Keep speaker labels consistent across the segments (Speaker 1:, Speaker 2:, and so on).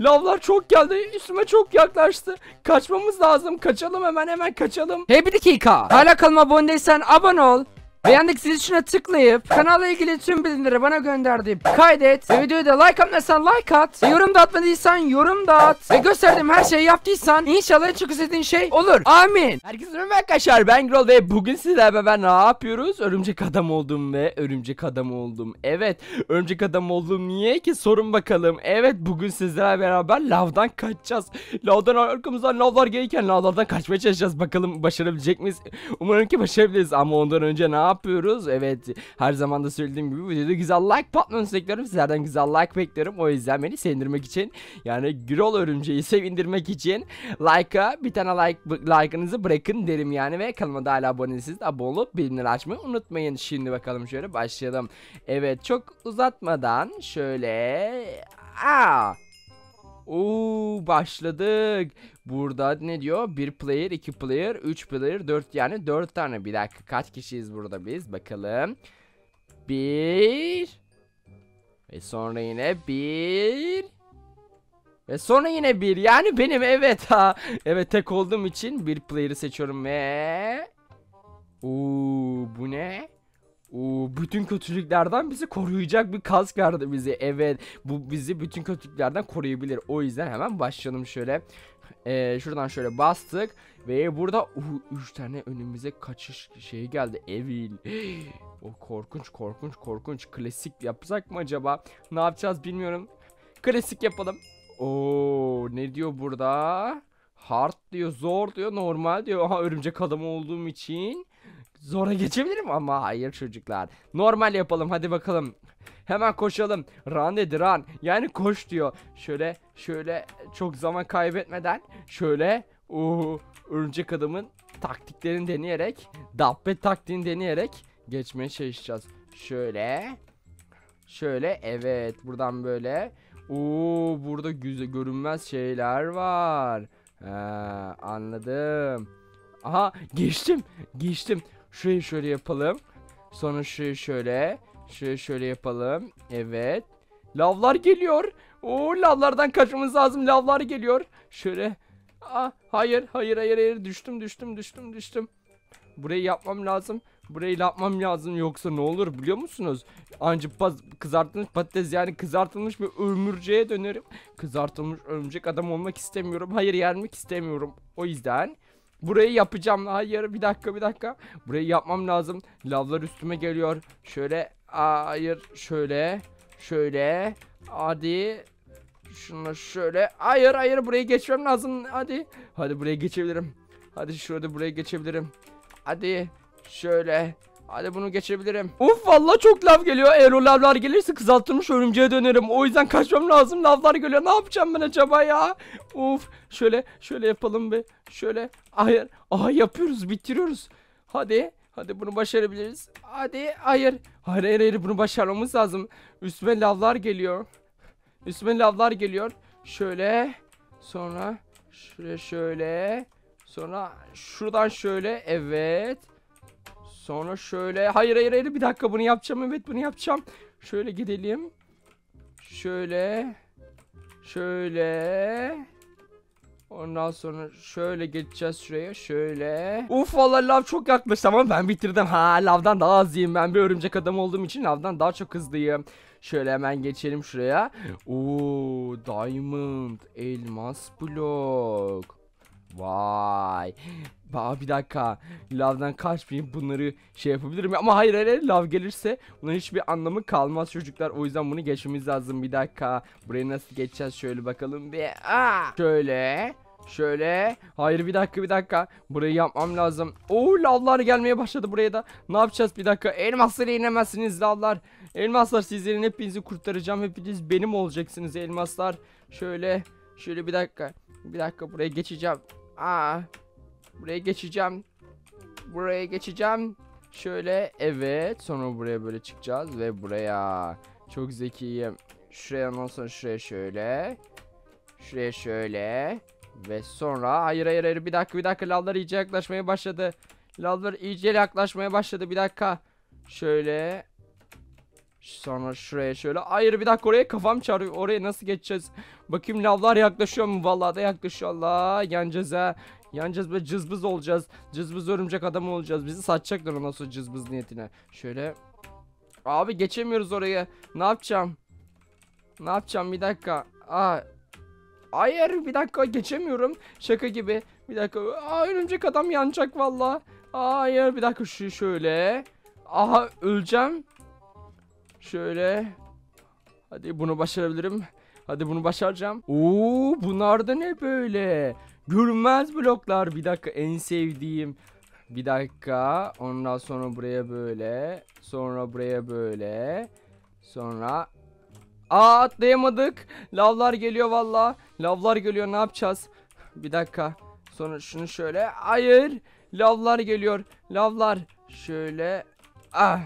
Speaker 1: Lavlar çok geldi. Üstüme çok yaklaştı. Kaçmamız lazım. Kaçalım hemen hemen kaçalım.
Speaker 2: Hey bir dakika. Hala kanalıma abone değilsen abone ol. Zil tuşuna tıklayıp kanalla ilgili tüm bildirimleri bana gönderdi. Kaydet ve videoyu da like atmadıysan like at. Ve yorum da atmadıysan yorum da at. Ve gösterdiğim her şeyi yaptıysan inşallah çok istediğin şey olur. Amin.
Speaker 1: Herkese merhaba arkadaşlar ben Grol ve bugün sizlerle beraber ne yapıyoruz? Örümcek adam oldum ve örümcek adam oldum. Evet örümcek adam oldum niye ki sorun bakalım. Evet bugün sizlerle beraber lavdan kaçacağız. Lavdan arkamızdan lavlar gelirken lavlardan kaçmaya çalışacağız. Bakalım başarabilecek miyiz? Umarım ki başarabiliriz ama ondan önce ne yapıyoruz? Evet her zaman da söylediğim gibi videoda güzel like patlamanızı bekliyorum. Sizlerden güzel like bekliyorum. O yüzden beni sevindirmek için yani Grol örümceği sevindirmek için like'a bir tane like like'ınızı bırakın derim yani ve kanalıma da hala abone değilseniz de abone olup bildirimleri açmayı unutmayın. Şimdi bakalım şöyle başlayalım. Evet çok uzatmadan şöyle Aa! Oo başladık. Burada ne diyor? Bir player, iki player, üç player, dört yani dört tane. Bir dakika kaç kişiyiz burada biz? Bakalım. Bir. Ve sonra yine bir. Ve sonra yine bir. Yani benim evet ha. Evet tek olduğum için bir player'ı seçiyorum ve. Oo bu ne? Oo, bütün kötülüklerden bizi koruyacak bir kask verdi bize. Evet bu bizi bütün kötülüklerden koruyabilir. O yüzden hemen başlayalım şöyle. Ee, şuradan şöyle bastık. Ve burada 3 tane önümüze kaçış şeyi geldi. Evil. O korkunç korkunç korkunç. Klasik yapsak mı acaba? Ne yapacağız bilmiyorum. Klasik yapalım. Oo ne diyor burada? Hard diyor, zor diyor, normal diyor. Aha örümcek adam olduğum için zora geçebilirim ama hayır çocuklar. Normal yapalım hadi bakalım. Hemen koşalım. Run dedi run. Yani koş diyor. Şöyle şöyle çok zaman kaybetmeden şöyle o örümcek adamın taktiklerini deneyerek dabbe taktiğini deneyerek geçmeye çalışacağız. Şöyle şöyle evet buradan böyle Oo burada güzel görünmez şeyler var. Ha, anladım. Aha geçtim. Geçtim. Şurayı şöyle yapalım. Sonra şurayı şöyle. Şurayı şöyle yapalım. Evet. Lavlar geliyor. Oo lavlardan kaçmamız lazım. Lavlar geliyor. Şöyle. Aa, hayır hayır hayır hayır düştüm düştüm düştüm düştüm. Burayı yapmam lazım. Burayı yapmam lazım yoksa ne olur biliyor musunuz? Anca paz- kızartılmış patates yani kızartılmış bir ömürceğe dönerim. Kızartılmış örümcek adam olmak istemiyorum. Hayır yenmek istemiyorum. O yüzden burayı yapacağım. Hayır bir dakika bir dakika. Burayı yapmam lazım. Lavlar üstüme geliyor. Şöyle hayır şöyle şöyle hadi şunu şöyle hayır hayır burayı geçmem lazım. Hadi hadi buraya geçebilirim. Hadi şurada buraya geçebilirim. Hadi şöyle. Hadi bunu geçebilirim. Uf vallahi çok lav geliyor. Eğer o lavlar gelirse kızartılmış örümceğe dönerim. O yüzden kaçmam lazım. Lavlar geliyor. Ne yapacağım ben acaba ya? Uf şöyle şöyle yapalım bir. Şöyle. Hayır. Aha yapıyoruz. Bitiriyoruz. Hadi. Hadi bunu başarabiliriz. Hadi. Hayır. Hayır hayır hayır bunu başarmamız lazım. Üstüme lavlar geliyor. Üstüme lavlar geliyor. Şöyle. Sonra şöyle şöyle. Sonra şuradan şöyle. Evet. Sonra şöyle. Hayır hayır hayır bir dakika bunu yapacağım. Evet bunu yapacağım. Şöyle gidelim. Şöyle. Şöyle. Ondan sonra şöyle geçeceğiz şuraya. Şöyle. Uf vallahi lav çok yaklaştı ama ben bitirdim. Ha lavdan daha hızlıyım. Ben bir örümcek adam olduğum için lavdan daha çok hızlıyım. Şöyle hemen geçelim şuraya. Oo diamond elmas blok. Vay. Ba bir dakika. Lavdan kaçmayayım bunları şey yapabilirim ama hayır hayır lav gelirse bunun hiçbir anlamı kalmaz çocuklar. O yüzden bunu geçmemiz lazım bir dakika. Burayı nasıl geçeceğiz şöyle bakalım bir. Aa! Şöyle. Şöyle. Hayır bir dakika bir dakika. Burayı yapmam lazım. Oo lavlar gelmeye başladı buraya da. Ne yapacağız bir dakika. Elmasları inemezsiniz lavlar. Elmaslar sizlerin hepinizi kurtaracağım. Hepiniz benim olacaksınız elmaslar. Şöyle. Şöyle bir dakika. Bir dakika buraya geçeceğim. Aa. Buraya geçeceğim. Buraya geçeceğim. Şöyle evet. Sonra buraya böyle çıkacağız ve buraya. Çok zekiyim. Şuraya ondan sonra şuraya şöyle. Şuraya şöyle. Ve sonra hayır hayır hayır bir dakika bir dakika lavlar iyice yaklaşmaya başladı. Lavlar iyice yaklaşmaya başladı bir dakika. Şöyle. Sonra şuraya şöyle. Hayır bir dakika oraya kafam çağırıyor. Oraya nasıl geçeceğiz? Bakayım lavlar yaklaşıyor mu? Vallahi da yaklaşıyor. Allah yanacağız ha. Yanacağız böyle cızbız olacağız. Cızbız örümcek adam olacağız. Bizi satacaklar ondan sonra cızbız niyetine. Şöyle. Abi geçemiyoruz oraya. Ne yapacağım? Ne yapacağım bir dakika. Aa. Hayır bir dakika geçemiyorum. Şaka gibi. Bir dakika. Aa örümcek adam yanacak valla. Hayır bir dakika şu şöyle. Aha öleceğim. Şöyle. Hadi bunu başarabilirim. Hadi bunu başaracağım. Oo bunlar da ne böyle? Görünmez bloklar. Bir dakika en sevdiğim. Bir dakika. Ondan sonra buraya böyle. Sonra buraya böyle. Sonra Aa atlayamadık. Lavlar geliyor valla. Lavlar geliyor ne yapacağız? Bir dakika. Sonra şunu şöyle. Hayır. Lavlar geliyor. Lavlar. Şöyle. Ah.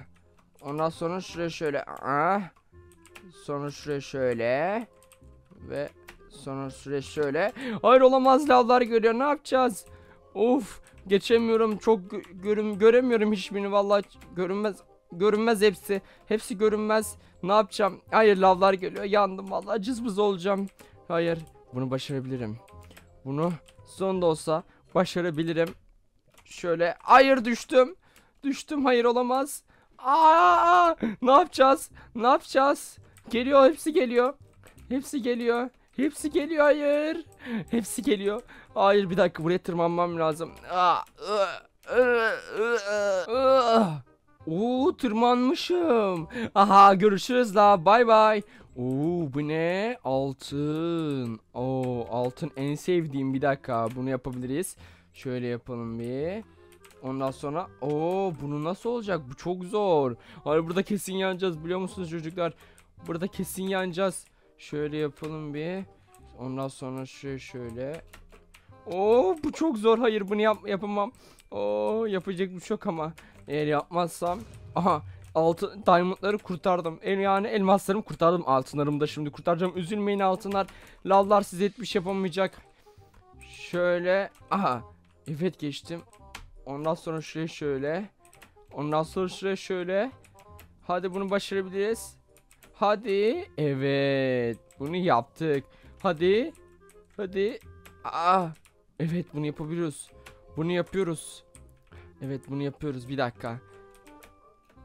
Speaker 1: Ondan sonra şuraya şöyle. Ah. Sonra şuraya şöyle. Ve sonra şuraya şöyle. Hayır olamaz lavlar geliyor. Ne yapacağız? Of. Geçemiyorum. Çok gö- görüm göremiyorum hiçbirini vallahi görünmez görünmez hepsi. Hepsi görünmez. Ne yapacağım? Hayır lavlar geliyor. Yandım vallahi cızbız olacağım. Hayır. Bunu başarabilirim. Bunu son da olsa başarabilirim. Şöyle. Hayır düştüm. Düştüm. Hayır olamaz. Aa! Ne yapacağız? Ne yapacağız? Geliyor. Hepsi geliyor. Hepsi geliyor. Hepsi geliyor. Hayır. Hepsi geliyor. Hayır bir dakika buraya tırmanmam lazım. Aa, ı, ı, ı, ı, ı. Oo tırmanmışım. Aha görüşürüz la bay bay. Oo bu ne? Altın. Oo altın en sevdiğim bir dakika bunu yapabiliriz. Şöyle yapalım bir. Ondan sonra oo bunu nasıl olacak? Bu çok zor. Hayır burada kesin yanacağız biliyor musunuz çocuklar? Burada kesin yanacağız. Şöyle yapalım bir. Ondan sonra şöyle şöyle. Oo bu çok zor. Hayır bunu yap yapamam. Oo yapacak bir şey yok ama. Eğer yapmazsam aha altın diamondları kurtardım. El yani elmaslarımı kurtardım. Altınlarımı da şimdi kurtaracağım. Üzülmeyin altınlar. Lavlar size hiçbir şey yapamayacak. Şöyle aha evet geçtim. Ondan sonra şuraya şöyle. Ondan sonra şuraya şöyle. Hadi bunu başarabiliriz. Hadi. Evet. Bunu yaptık. Hadi. Hadi. Aa. Evet bunu yapabiliyoruz. Bunu yapıyoruz. Evet bunu yapıyoruz. Bir dakika.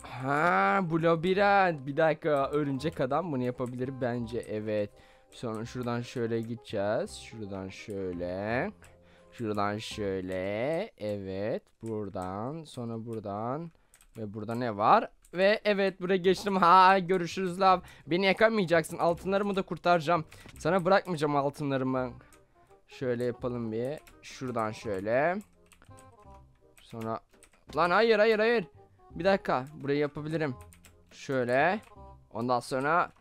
Speaker 1: Ha bu labirent. Bir dakika. Örümcek adam bunu yapabilir bence. Evet. Sonra şuradan şöyle gideceğiz. Şuradan şöyle. Şuradan şöyle. Evet. Buradan. Sonra buradan. Ve burada ne var? Ve evet buraya geçtim. Ha görüşürüz lav. Beni yakamayacaksın. Altınlarımı da kurtaracağım. Sana bırakmayacağım altınlarımı. Şöyle yapalım bir. Şuradan şöyle. Sonra Lan hayır hayır hayır. Bir dakika. Burayı yapabilirim. Şöyle. Ondan sonra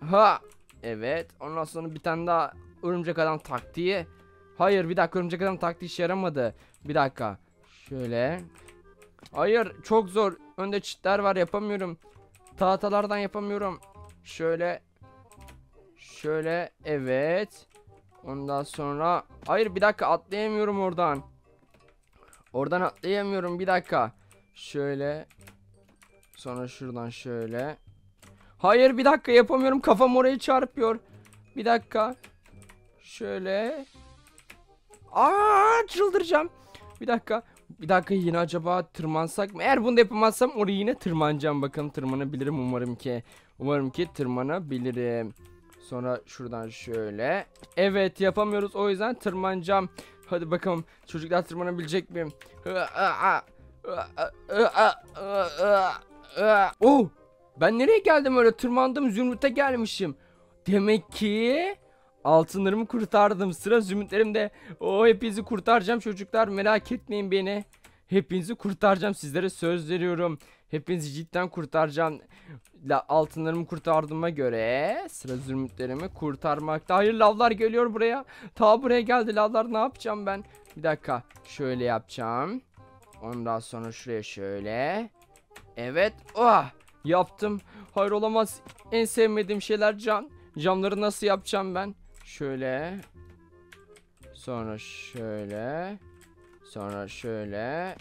Speaker 1: ha evet. Ondan sonra bir tane daha örümcek adam taktiği. Hayır bir dakika örümcek adam taktiği işe yaramadı. Bir dakika. Şöyle. Hayır çok zor. Önde çitler var yapamıyorum. Tahtalardan yapamıyorum. Şöyle. Şöyle evet. Ondan sonra hayır bir dakika atlayamıyorum oradan. Oradan atlayamıyorum bir dakika. Şöyle. Sonra şuradan şöyle. Hayır bir dakika yapamıyorum kafam oraya çarpıyor. Bir dakika. Şöyle. Aa çıldıracağım. Bir dakika. Bir dakika yine acaba tırmansak mı? Eğer bunu yapamazsam oraya yine tırmanacağım. Bakalım tırmanabilirim umarım ki. Umarım ki tırmanabilirim. Sonra şuradan şöyle. Evet yapamıyoruz o yüzden tırmanacağım. Hadi bakalım çocuklar tırmanabilecek miyim? Oh! Ben nereye geldim öyle tırmandım zümrüte gelmişim. Demek ki altınlarımı kurtardım. Sıra zümrütlerimde. O hepinizi kurtaracağım çocuklar merak etmeyin beni. Hepinizi kurtaracağım sizlere söz veriyorum. Hepinizi cidden kurtaracağım. La, altınlarımı kurtardığıma göre sıra zümrütlerimi kurtarmakta. Hayır lavlar geliyor buraya. Ta buraya geldi lavlar ne yapacağım ben? Bir dakika şöyle yapacağım. Ondan sonra şuraya şöyle. Evet. Oh, yaptım. Hayır olamaz. En sevmediğim şeyler cam. Camları nasıl yapacağım ben? Şöyle. Sonra şöyle. Sonra şöyle.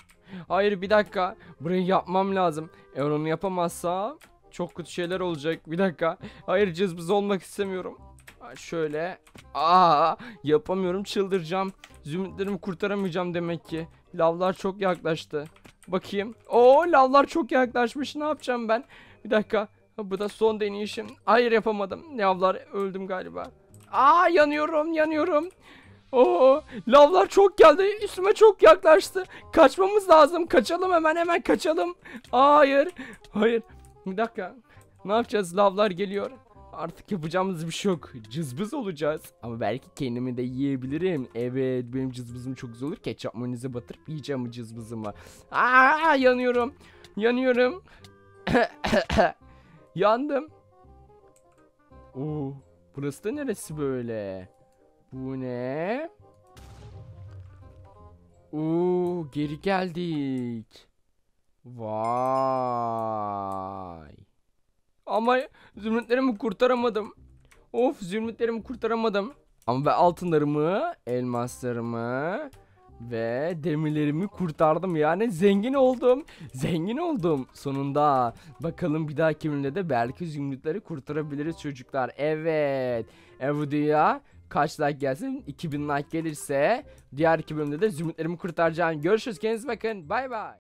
Speaker 1: Hayır bir dakika. Burayı yapmam lazım. Eğer onu yapamazsam Çok kötü şeyler olacak. Bir dakika. Hayır cızbız olmak istemiyorum. Şöyle. Aa yapamıyorum çıldıracağım. Zümrütlerimi kurtaramayacağım demek ki. Lavlar çok yaklaştı. Bakayım. Oo lavlar çok yaklaşmış. Ne yapacağım ben? Bir dakika. Bu da son deneyişim. Hayır yapamadım. Lavlar öldüm galiba. Aa yanıyorum yanıyorum. Oo lavlar çok geldi. Üstüme çok yaklaştı. Kaçmamız lazım. Kaçalım hemen hemen kaçalım. Hayır. Hayır. Bir dakika. Ne yapacağız? Lavlar geliyor. Artık yapacağımız bir şey yok. Cızbız olacağız. Ama belki kendimi de yiyebilirim. Evet benim cızbızım çok güzel olur. Ketçap mayoneze batırıp yiyeceğim cızbızımı. Aa yanıyorum. Yanıyorum. Yandım. Oo, burası da neresi böyle? Bu ne? Oo, geri geldik. Vay. Ama zümrütlerimi kurtaramadım. Of zümrütlerimi kurtaramadım. Ama ben altınlarımı, elmaslarımı ve demirlerimi kurtardım. Yani zengin oldum. Zengin oldum sonunda. Bakalım bir dahaki bölümde de belki zümrütleri kurtarabiliriz çocuklar. Evet. E videoya kaç like gelsin? 2000 like gelirse diğer iki bölümde de zümrütlerimi kurtaracağım. Görüşürüz. Kendinize bakın. Bay bay.